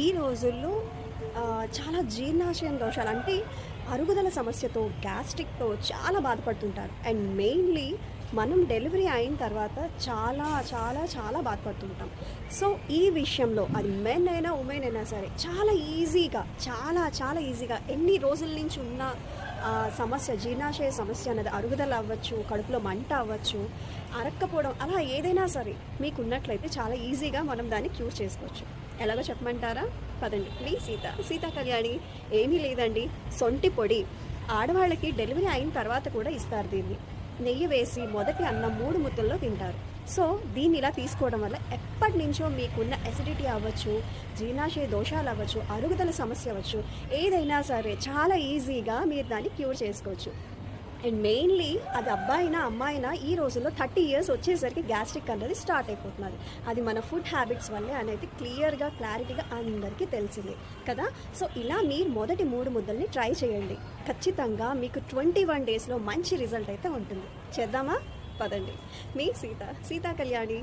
ఈ రోజుల్లో చాలా జీర్ణాశయం దోషాలు అంటే అరుగుదల సమస్యతో గ్యాస్ట్రిక్తో చాలా బాధపడుతుంటారు. అండ్ మెయిన్లీ మనం డెలివరీ అయిన తర్వాత చాలా చాలా చాలా బాధపడుతుంటాం. సో ఈ విషయంలో అది మెన్ అయినా ఉమెన్ అయినా సరే చాలా ఈజీగా చాలా చాలా ఈజీగా ఎన్ని రోజుల నుంచి ఉన్న సమస్య జీర్ణాశయ సమస్య అనేది అరుగుదల అవ్వచ్చు కడుపులో మంట అవ్వచ్చు అరక్కపోవడం అలా ఏదైనా సరే మీకు ఉన్నట్లయితే చాలా ఈజీగా మనం దాన్ని క్యూర్ చేసుకోవచ్చు. ఎలాగో చెప్పమంటారా? పదండి. ప్లీజ్ సీత. సీత కళ్యాణి ఏమీ లేదండి. సొంటి పొడి. ఆడవాళ్ళకి డెలివరీ అయిన తర్వాత కూడా ఇస్తారు దీన్ని. నెయ్యి వేసి మొదటి అన్నం మూడు ముద్దల్లో తింటారు. సో దీన్ని ఇలా తీసుకోవడం వల్ల ఎప్పటి నుంచో మీకున్న అసిడిటీ అవ్వచ్చు జీర్ణాశయ దోషాలు అవ్వచ్చు అరుగుదల సమస్య అవ్వచ్చు ఏదైనా సరే చాలా ఈజీగా మీరు దాన్ని క్యూర్ చేసుకోవచ్చు. అండ్ మెయిన్లీ అది అబ్బాయినా అమ్మాయినా ఈ రోజుల్లో థర్టీ ఇయర్స్ వచ్చేసరికి గ్యాస్ట్రిక్ అనేది స్టార్ట్ అయిపోతున్నది. అది మన ఫుడ్ హ్యాబిట్స్ వల్లే అనేది క్లియర్గా క్లారిటీగా అందరికీ తెలిసిందే. కదా? సో ఇలా మీరు మొదటి మూడు ముద్దల్ని ట్రై చేయండి. ఖచ్చితంగా మీకు ట్వంటీ వన్ డేస్లో మంచి రిజల్ట్ అయితే ఉంటుంది. చేద్దామా? పదండి. మీ సీత సీతా కళ్యాణి.